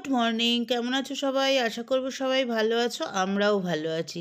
Good morning কেমন আছো সবাই? আশা করব সবাই ভালো আছো, আমরাও ভালো আছি।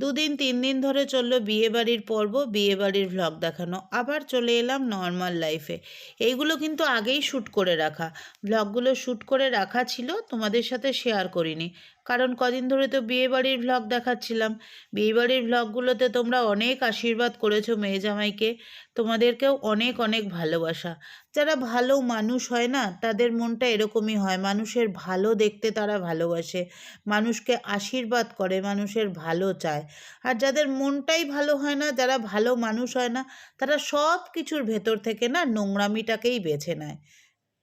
দুদিন, তিন দিন ধরে চলল বিয়েবাড়ির পর্ব, বিয়েবাড়ির ভ্লগ দেখানো। আবার চলে এলাম নর্মাল লাইফে এইগুলো কিন্তু আগেই শ্যুট করে রাখা। ভ্লগগুলো শ্যুট করে রাখা ছিল, তোমাদের সাথে শেয়ার করিনি। কারণ কদিন ধরে তো বিয়েবাড়ির ভ্লগ দেখাচ্ছিলাম। বিয়েবাড়ির ভ্লগগুলোতে তোমরা অনেক আশীর্বাদ করেছ মেয়ে জামাইকে তোমাদেরকেও অনেক অনেক ভালোবাসা। যারা ভালো মানুষ হয় না, তাদের মনটা এরকমই হয়। মানুষের ভালো দেখতে তারা ভালোবাসে। মানুষকে আশীর্বাদ করে, মানুষের ভালো চায়। আর যাদের মনটাই ভালো হয় না, যারা ভালো মানুষ হয় না, তারা সব কিছুর ভেতর থেকে না নোংরামিটাকেই বেছে নেয়।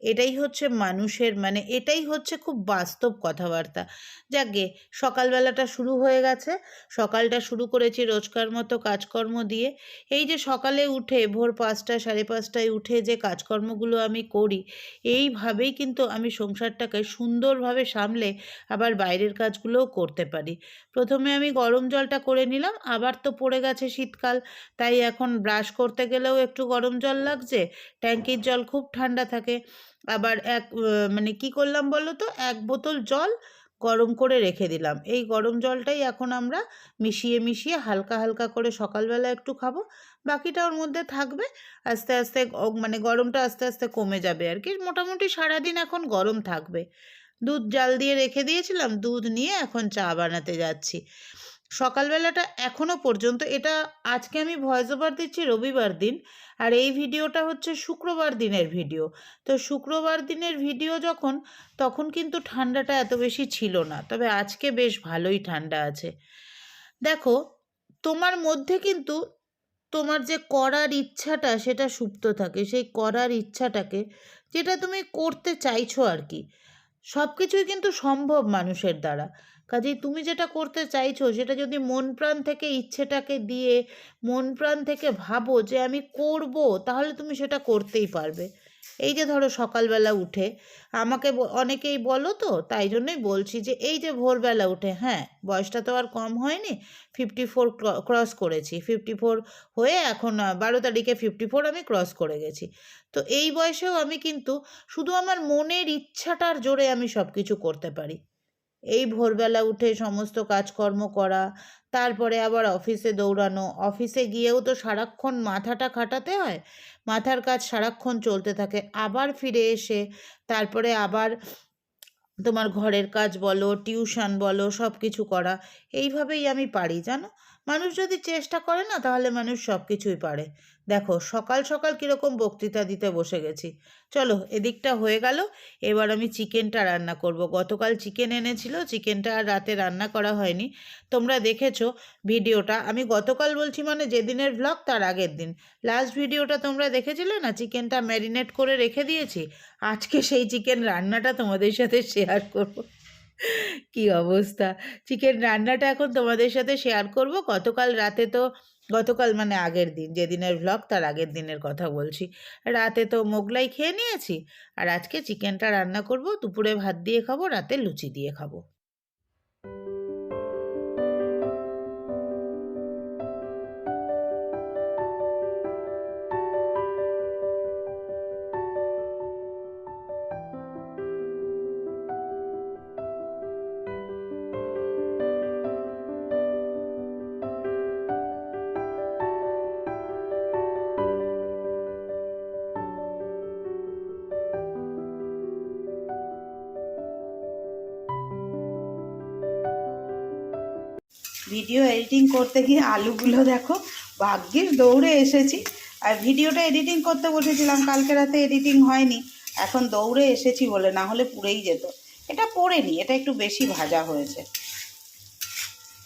এটাই হচ্ছে মানুষের মানে এটাই হচ্ছে খুব বাস্তব কথাবার্তা। যাকে সকালবেলাটা শুরু হয়ে গেছে, সকালটা শুরু করেছি রোজকার মতো কাজকর্ম দিয়ে। এই যে সকালে উঠে ভোর পাঁচটা, সাড়ে পাঁচটায় উঠে যে কাজকর্মগুলো আমি করি, এইভাবেই কিন্তু আমি সংসারটাকে সুন্দরভাবে সামলে আবার বাইরের কাজগুলোও করতে পারি। প্রথমে আমি গরম জলটা করে নিলাম, আবার তো পড়ে গেছে শীতকাল, তাই এখন ব্রাশ করতে গেলেও একটু গরম জল লাগছে, ট্যাঙ্কির জল খুব ঠান্ডা থাকে। আবার এক মানে কি করলাম বলো তো এক বোতল জল গরম করে রেখে দিলাম। এই গরম জলটাই এখন আমরা মিশিয়ে মিশিয়ে হালকা হালকা করে সকালবেলা একটু খাব। বাকিটা ওর মধ্যে থাকবে। আস্তে আস্তে মানে গরমটা আস্তে আস্তে কমে যাবে আর কি। মোটামুটি সারাদিন এখন গরম থাকবে। দুধ জাল দিয়ে রেখে দিয়েছিলাম। দুধ নিয়ে এখন চা বানাতে যাচ্ছি। সকালবেলাটা এখনও পর্যন্ত, এটা আজকে আমি ভয়েস ওভার দিচ্ছি রবিবার দিন, আর এই ভিডিওটা হচ্ছে শুক্রবার দিনের ভিডিও। তো শুক্রবার দিনের ভিডিও যখন, তখন কিন্তু ঠান্ডাটা এত বেশি ছিল না, তবে আজকে বেশ ভালোই ঠান্ডা আছে। দেখো, তোমার মধ্যে কিন্তু তোমার যে করার ইচ্ছাটা সেটা সুপ্ত থাকে, সেই করার ইচ্ছাটাকে, যেটা তুমি করতে চাইছো আর কি সব কিছুই কিন্তু সম্ভব মানুষের দ্বারা। কাজেই তুমি যেটা করতে চাইছো, সেটা যদি মন প্রাণ থেকে ইচ্ছেটাকে দিয়ে মন প্রাণ থেকে ভাবো যে আমি করব, তাহলে তুমি সেটা করতেই পারবে। এই যে ধরো সকালবেলা উঠে, আমাকে অনেকেই বলো তো, তাই জন্যই বলছি যে, এই যে ভোরবেলা উঠে হ্যাঁ বয়সটা তো আর কম হয়নি ফিফটি ফোর ক্রস করেছি ফিফটি ফোর হয়ে এখন বারো তারিখে ফিফটি ফোর আমি ক্রস করে গেছি। তো এই বয়সেও আমি কিন্তু শুধু আমার মনের ইচ্ছাটার জোরে আমি সব কিছু করতে পারি। এই ভোরবেলা উঠে সমস্ত কাজকর্ম করা তারপরে আবার অফিসে দৌড়ানো। অফিসে গিয়েও তো সারাক্ষণ মাথাটা খাটাতে হয়, মাথার কাজ সারাক্ষণ চলতে থাকে। আবার ফিরে এসে তারপরে আবার তোমার ঘরের কাজ বলো, টিউশন বলো সব কিছু করা। এইভাবেই আমি পারি, জানো? মানুষ যদি চেষ্টা করে না, তাহলে মানুষ সব কিছুই পারে। দেখো, সকাল সকাল কীরকম বক্তৃতা দিতে বসে গেছি। চলো, এদিকটা হয়ে গেল। এবার আমি চিকেনটা রান্না করব। গতকাল চিকেন এনেছিল, চিকেনটা আর রাতে রান্না করা হয়নি। তোমরা দেখেছ ভিডিওটা। আমি গতকাল বলছি মানে যেদিনের ভ্লগ তার আগের দিন। লাস্ট ভিডিওটা তোমরা দেখেছিলে না? চিকেনটা ম্যারিনেট করে রেখে দিয়েছি। আজকে সেই চিকেন রান্নাটা তোমাদের সাথে শেয়ার করব। কি অবস্থা? চিকেন রান্নাটা এখন তোমাদের সাথে শেয়ার করব। গতকাল রাতে তো গতকাল মানে আগের দিন, যেদিনের ভ্লগ তার আগের দিনের কথা বলছি। রাতে তো মোগলাই খেয়ে নিয়েছি, আর আজকে চিকেনটা রান্না করব, দুপুরে ভাত দিয়ে খাব, রাতে লুচি দিয়ে খাব। ভিডিও এডিটিং করতে গিয়ে আলুগুলো দেখো, ভাগ্যিস দৌড়ে এসেছি। আর ভিডিওটা এডিটিং করতে বসেছিলাম, কালকে রাতে এডিটিং হয়নি। এখন দৌড়ে এসেছি বলে না হলে পুড়েই যেত। এটা পড়েনি এটা একটু বেশি ভাজা হয়েছে।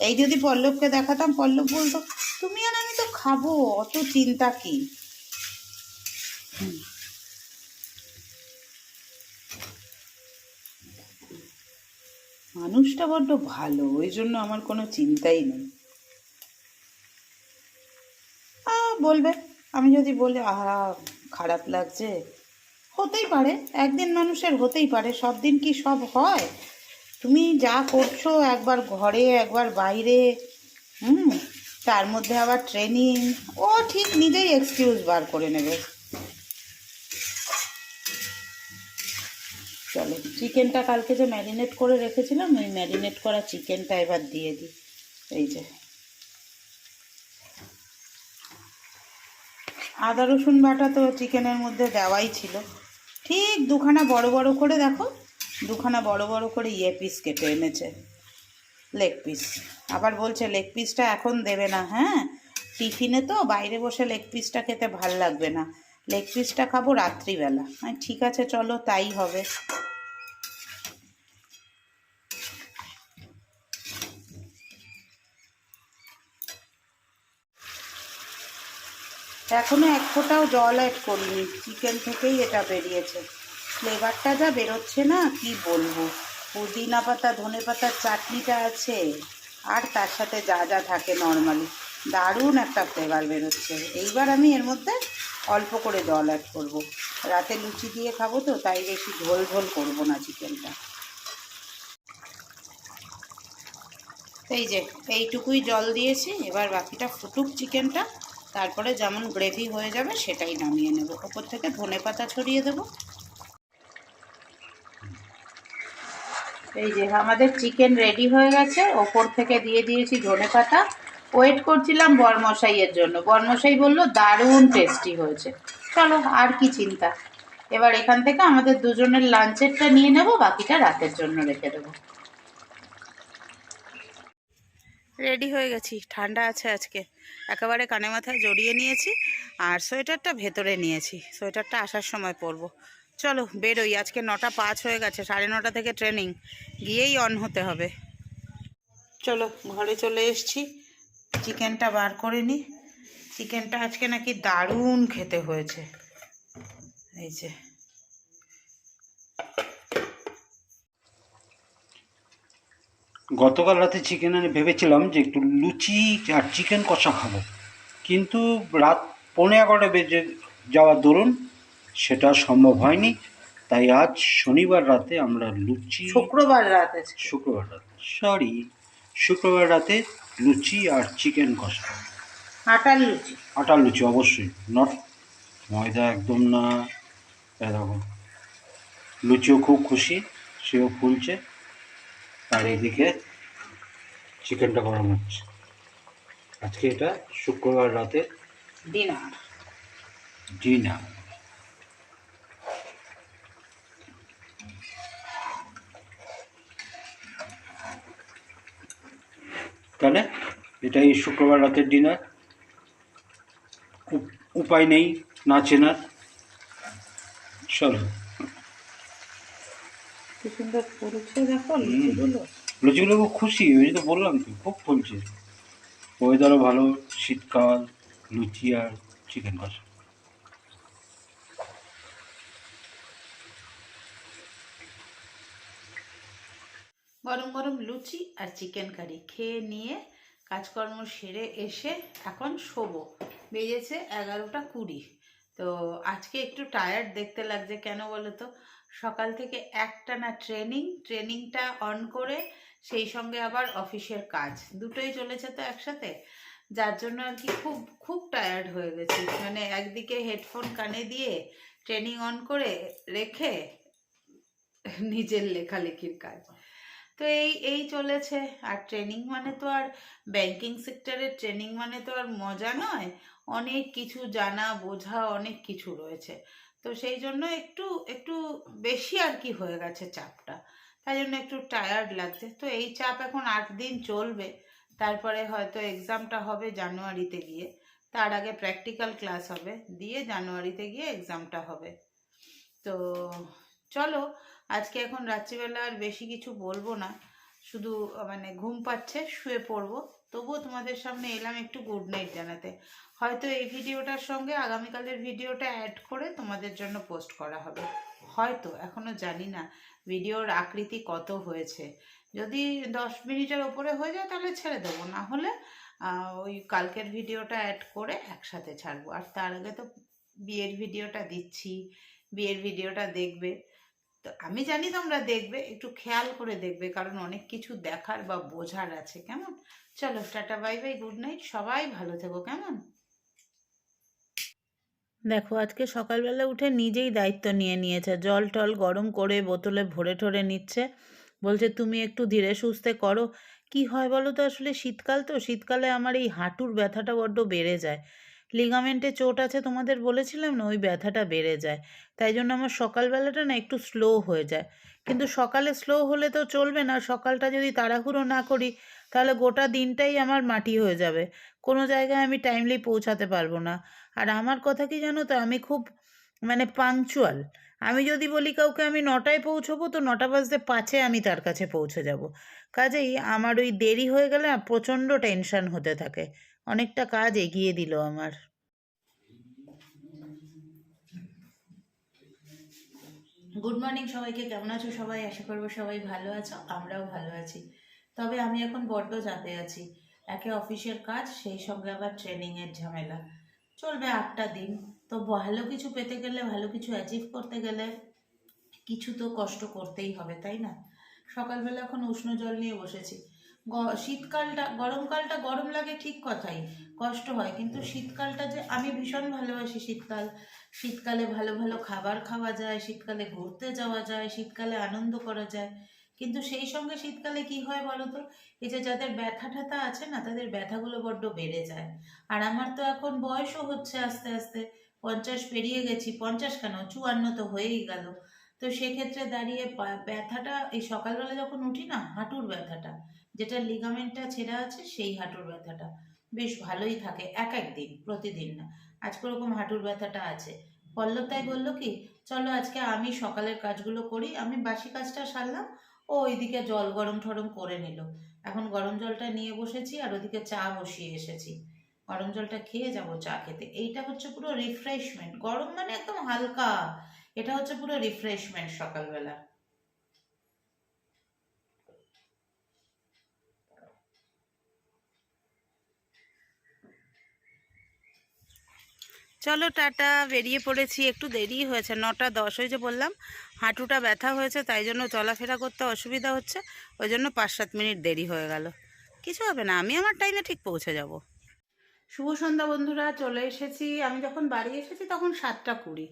এই যদি পল্লবকে দেখাতাম, পল্লব বলতো, তুমি আর আমি তো খাব, অত চিন্তা কি? হুম। মানুষটা বড্ড ভালো, ওই জন্য আমার কোনো চিন্তাই নেই। বলবে, আমি যদি বলি, আহা, খারাপ লাগছে। হতেই পারে, একদিন মানুষের হতেই পারে, সব দিন কি সব হয়? তুমি যা করছ, একবার ঘরে, একবার বাইরে, হুম, তার মধ্যে আবার ট্রেনিং ও ঠিক নিজেই এক্সকিউজ বার করে নেবে চলো চিকেনটা কালকে যে ম্যারিনেট করে রেখেছিলাম, ওই ম্যারিনেট করা চিকেনটা এবার দিয়ে দিই। এই যে। আদা, রসুন বাটা তো চিকেনের মধ্যে দেওয়াই ছিল। ঠিক দুখানা বড় বড় করে দেখো, দুখানা বড় বড় করে ইয়ে পিস কেটে এনেছে, লেগ পিস। আবার বলছে, লেগ পিসটা এখন দেবে না। হ্যাঁ টিফিনে তো বাইরে বসে লেগ পিসটা খেতে ভালো লাগবে না। লেগ পিসটা খাব রাত্রিবেলা। আমি ঠিক আছে, চলো, তাই হবে। এখনও এক ফোঁটাও জল অ্যাড করিনি। চিকেন থেকেই এটা বেরিয়েছে। ফ্লেভারটা যা বেরোচ্ছে না, কি বলব? পুদিনা পাতা, ধনে পাতার চাটনিটা আছে। আর তার সাথে যা যা থাকে নর্মালি দারুণ একটা ফ্লেভার বেরোচ্ছে। এইবার আমি এর মধ্যে অল্প করে জল অ্যাড করব। রাতে লুচি দিয়ে খাব তো, তাই বেশি ঝোল ঝোল করব না চিকেনটা। এই যে, এইটুকুই জল দিয়েছি। এবার বাকিটা ফুটুক চিকেনটা। তারপরে যেমন গ্রেভি হয়ে যাবে সেটাই নামিয়ে নেব। ওপর থেকে ধনে পাতা ছড়িয়ে দেবো। এই যে আমাদের চিকেন রেডি হয়ে গেছে, ওপর থেকে দিয়ে দিয়েছি ধনে পাতা। ওয়েট করছিলাম বরমশাইয়ের জন্য। বরমশাই বলল, দারুণ টেস্টি হয়েছে। চলো, আর কি চিন্তা। এবার এখান থেকে আমাদের দুজনের লাঞ্চেরটা নিয়ে নেব, বাকিটা রাতের জন্য রেখে দেবো। রেডি হয়ে গেছি। ঠান্ডা আছে আজকে। একেবারে কানে মাথায় জড়িয়ে নিয়েছি আর সোয়েটারটা ভেতরে নিয়েছি। সোয়েটারটা আসার সময় পরবো। চলো, বেরোই। আজকে নটা পাঁচ হয়ে গেছে, সাড়ে নটা থেকে ট্রেনিং। গিয়েই অন হতে হবে। চলো, ঘরে চলে এসছি। চিকেনটা বার করে নিই চিকেনটা আজকে নাকি দারুণ খেতে হয়েছে। এই যে। গতকাল রাতে চিকেন আনে ভেবেছিলাম যে একটু লুচি আর চিকেন কষা খাব। কিন্তু রাত পৌনে এগারোটা বেজে যাওয়ার দরুন সেটা সম্ভব হয়নি। তাই আজ শনিবার রাতে আমরা লুচি শুক্রবার রাতে শুক্রবার রাতে সরি শুক্রবার রাতে লুচি আর চিকেন কষা। আটার লুচি। আটার লুচি অবশ্যই। নট ময়দা একদম না এরকম। লুচিও খুব খুশি সেও ফুলছে। আর এদিকে চিকেনটা গরম হচ্ছে। আজকে এটা শুক্রবার রাতে ডিনার। ডিনার। তাহলে এটাই শুক্রবার রাতের ডিনার। উপায় নেই না চেনার। চলো। কি সুন্দর পড়েছে দেখো লুচিগুলো লুচিগুলো খুব খুশি ওই তো বললাম তো খুব ফুলছে ওয়েদারও ভালো শীতকাল লুচি আর চিকেন কষা। গরম গরম লুচি আর চিকেন কারি খেয়ে নিয়ে কাজকর্ম সেরে এসে এখন শোবো। বেজেছে এগারোটা কুড়ি। তো আজকে একটু টায়ার্ড দেখতে লাগছে কেন বলো তো? সকাল থেকে একটা না ট্রেনিং ট্রেনিংটা অন করে সেই সঙ্গে আবার অফিসের কাজ। দুটোই চলেছে তো একসাথে? যার জন্য আর কি খুব খুব টায়ার্ড হয়ে গেছি। মানে একদিকে হেডফোন কানে দিয়ে ট্রেনিং অন করে রেখে নিজের লেখালেখির কাজ। তো এই এই চলেছে। আর ট্রেনিং মানে তো আর ব্যাংকিং সেক্টরের ট্রেনিং মানে তো আর মজা নয়। অনেক কিছু জানা, বোঝা, অনেক কিছু রয়েছে। তো সেই জন্য একটু একটু বেশি আর কি হয়ে গেছে চাপটা। তাই জন্য একটু টায়ার্ড লাগছে। তো এই চাপ এখন আট দিন চলবে। তারপরে হয়তো এক্সামটা হবে জানুয়ারিতে গিয়ে। তার আগে প্র্যাকটিক্যাল ক্লাস হবে। দিয়ে জানুয়ারিতে গিয়ে এক্সামটা হবে। তো চলো, আজকে এখন রাত্রিবেলা আর বেশি কিছু বলব না। শুধু মানে ঘুম পাচ্ছে, শুয়ে পড়ব। তবুও তোমাদের সামনে এলাম একটু গুড নাইট জানাতে। হয়তো এই ভিডিওটার সঙ্গে আগামীকালের ভিডিওটা অ্যাড করে তোমাদের জন্য পোস্ট করা হবে। হয়তো, এখনও জানি না ভিডিওর আকৃতি কত হয়েছে। যদি দশ মিনিটের ওপরে হয়ে যায় তাহলে ছেড়ে দেবো, না হলে ওই কালকের ভিডিওটা অ্যাড করে একসাথে ছাড়বো। আর তার আগে তো বিয়ের ভিডিওটা দিচ্ছি, বিয়ের ভিডিওটা দেখবে। তো আমি জানি তোমরা দেখবে, একটু খেয়াল করে দেখবে, কারণ অনেক কিছু দেখার বা বোঝার আছে, কেমন? চলো, tata, bye bye, good night, সবাই ভালো থেকো, কেমন? দেখো, আজকে সকালবেলা উঠে নিজেই দায়িত্ব নিয়ে নিয়েছে, জল টল গরম করে বোতলে ভরে ঠরে নিচ্ছে, বলছে, তুমি একটু ধীরে সুস্থে করো। কি হয় বলো তো, আসলে শীতকাল তো, শীতকালে আমার এই হাঁটুর ব্যথাটা বড্ড বেড়ে যায়। লিগামেন্টে চোট আছে তোমাদের বলেছিলাম না? ওই ব্যথাটা বেড়ে যায়। তাই জন্য আমার সকালবেলাটা না একটু স্লো হয়ে যায়। কিন্তু সকালে স্লো হলে তো চলবে না। সকালটা যদি তাড়াহুড়ো না করি, তাহলে গোটা দিনটাই আমার মাটি হয়ে যাবে। কোনো জায়গায় আমি টাইমলি পৌঁছাতে পারব না। আর আমার কথা কি জানো তো? আমি খুব মানে পাংচুয়াল আমি যদি বলি কাউকে আমি নটায় পৌঁছবো, তো নটা বাজতে পাঁচে আমি তার কাছে পৌঁছে যাব। কাজেই আমার ওই দেরি হয়ে গেলে প্রচণ্ড টেনশান হতে থাকে। অনেকটা কাজ এগিয়ে দিল আমার। গুড মর্নিং সবাইকে, কেমন আছো সবাই? আশা করব সবাই ভালো আছো, আমরাও ভালো আছি। তবে আমি এখন বড্ড চাপে আছি। একে অফিসের কাজ, সেই সঙ্গে আবার ট্রেনিংয়ের ঝামেলা। চলবে আটটা দিন। তো ভালো কিছু পেতে গেলে, ভালো কিছু অ্যাচিভ করতে গেলে কিছু তো কষ্ট করতেই হবে, তাই না? সকালবেলা এখন উষ্ণ জল নিয়ে বসেছি। শীতকালটা, গরমকালটা গরম লাগে ঠিক কথাই, কষ্ট হয়, কিন্তু শীতকালটা যে আমি ভীষণ ভালোবাসি শীতকাল, শীতকালে ভালো ভালো খাবার খাওয়া যায়, শীতকালে ঘুরতে যাওয়া যায়, শীতকালে আনন্দ করা যায়, কিন্তু সেই সঙ্গে শীতকালে কি হয় বলো তো এই যে যাদের ব্যথা ট্যাথা আছে না, তাদের ব্যথাগুলো বড্ড বেড়ে যায়, আর আমার তো এখন বয়সও হচ্ছে আস্তে আস্তে, পঞ্চাশ পেরিয়ে গেছি, পঞ্চাশ কেন, চুয়ান্ন তো হয়েই গেল, তো সেক্ষেত্রে দাঁড়িয়ে ব্যথাটা, এই সকালবেলা যখন উঠি না, হাঁটুর ব্যথাটা যেটা লিগামেন্টটা ছেঁড়া আছে, সেই হাঁটুর ব্যথাটা। বেশ ভালোই থাকে, এক এক দিন, প্রতিদিন না। আজকে ওরকম হাঁটুর ব্যথাটা আছে? পল্লব তাই বলল কি, চলো আজকে আমি সকালের কাজগুলো করি, আমি বাসি কাজটা সারলাম, ও ওইদিকে জল গরম ঠরম করে নিল। এখন গরম জলটা নিয়ে বসেছি আর ওদিকে চা বসিয়ে এসেছি। গরম জলটা খেয়ে যাব চা খেতে। এইটা হচ্ছে পুরো রিফ্রেশমেন্ট গরম মানে একদম হালকা। এটা হচ্ছে পুরো রিফ্রেশমেন্ট সকালবেলা। চলো টাটা, বেরিয়ে পড়েছি, একটু দেরি হয়েছে, নটা দশ হয়েছে বললাম, হাঁটুটা ব্যথা হয়েছে, তাই জন্য চলাফেরা করতে অসুবিধা হচ্ছে, ওই জন্য পাঁচ সাত মিনিট দেরি হয়ে গেল। কিছু হবে না, আমি আমার টাইমে ঠিক পৌঁছে যাব। শুভ সন্ধ্যা বন্ধুরা, চলে এসেছি, আমি যখন বাড়ি এসেছি তখন সাতটা কুড়ি।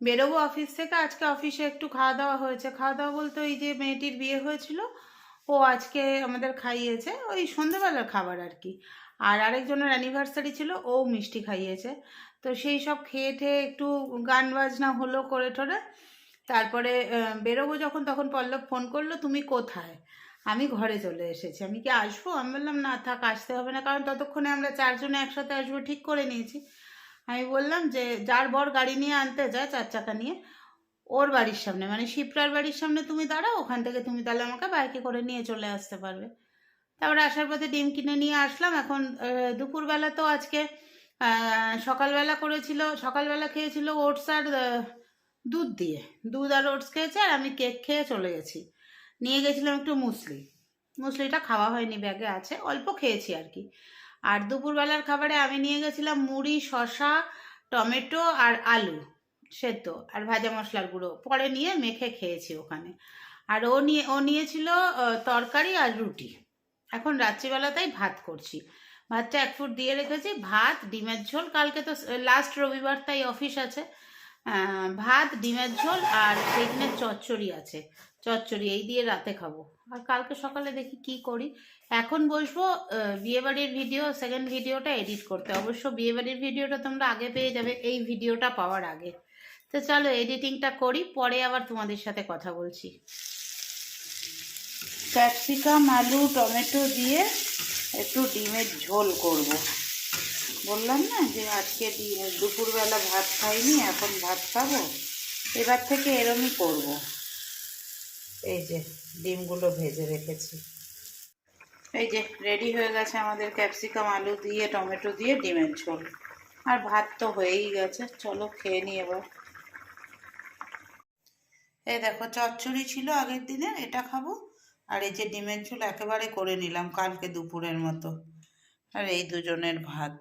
বেরোবো অফিস থেকে, আজকে অফিসে একটু খাওয়া দাওয়া হয়েছে, খাওয়া দাওয়া বলতে ওই যে মেয়েটির বিয়ে হয়েছিল, ও আজকে আমাদের খাইয়েছে, ওই সন্ধেবেলার খাবার আর কি। আর আরেকজনের অ্যানিভার্সারি ছিল, ও মিষ্টি খাইয়েছে। তো সেই সব খেয়ে ঠেয়ে একটু গান বাজনা হলো করে টোরে তারপরে বেরোবো যখন, তখন পল্লব ফোন করল, তুমি কোথায়? আমি ঘরে চলে এসেছি। আমি কি আসব? আমি বললাম, না, থাক, আসতে হবে না। কারণ ততক্ষণে আমরা চারজনে একসাথে আসব, ঠিক করে নিয়েছি। আমি বললাম যে, যার বর গাড়ি নিয়ে আনতে যায় চার চাকা নিয়ে, ওর বাড়ির সামনে মানে শিপ্রার বাড়ির সামনে তুমি দাঁড়াও, ওখান থেকে তুমি তাহলে আমাকে বাইকে করে নিয়ে চলে আসতে পারবে। তারপরে আসার পথে ডিম কিনে নিয়ে আসলাম। এখন দুপুরবেলা তো আজকে সকালবেলা করেছিল, সকালবেলা খেয়েছিল ওটস আর দুধ দিয়ে। দুধ আর ওটস খেয়েছে আর আমি কেক খেয়ে চলে গেছি। নিয়ে গেছিলাম একটু মুসলি। মুসলিটা খাওয়া হয়নি, ব্যাগে আছে, অল্প খেয়েছি আর কি। আর দুপুরবেলার খাবারে আমি নিয়ে গেছিলাম মুড়ি শশা টমেটো আর আলু সেদ্ধ আর ভাজা মশলার গুঁড়ো। পরে নিয়ে মেখে খেয়েছি ওখানে। আর ও নিয়ে, ও নিয়েছিল তরকারি আর রুটি। এখন রাত্রিবেলাতেই ভাত করছি। ভাতটা এক ফুট দিয়ে রেখেছি। ভাত, ডিমের ঝোল, কালকে তো লাস্ট রবিবার তাই অফিস আছে। ভাত, ডিমের ঝোল আর সেদিনে চচ্চড়ি আছে। চচ্চড়ি এই দিয়ে রাতে খাব। আর কালকে সকালে দেখি কি করি। এখন বসবো বিয়েবাড়ির ভিডিও সেকেন্ড ভিডিওটা এডিট করতে। অবশ্য বিয়েবাড়ির ভিডিওটা তোমরা আগে পেয়ে যাবে, এই ভিডিওটা পাওয়ার আগে। তো চলো এডিটিংটা করি, পরে আবার তোমাদের সাথে কথা বলছি। ক্যাপসিকাম, আলু, টমেটো দিয়ে একটু ডিমের ঝোল করব। বললাম না যে আজকে দুপুরবেলা ভাত খাইনি, এখন ভাত খাব। এবার থেকে এরমই করব। এই যে, ডিমগুলো ভেজে রেখেছি। এই যে, রেডি হয়ে গেছে আমাদের ক্যাপসিকাম, আলু দিয়ে, টমেটো দিয়ে ডিমের ঝোল। আর ভাত তো হয়েই গেছে, চলো খেয়ে নিই এবার। এই দেখো, চচ্চড়ি ছিল আগের দিনে এটা খাব। আর এই যে ডিমের ঝোল একেবারে করে নিলাম কালকে দুপুরের মতো। আর এই দুজনের ভাত।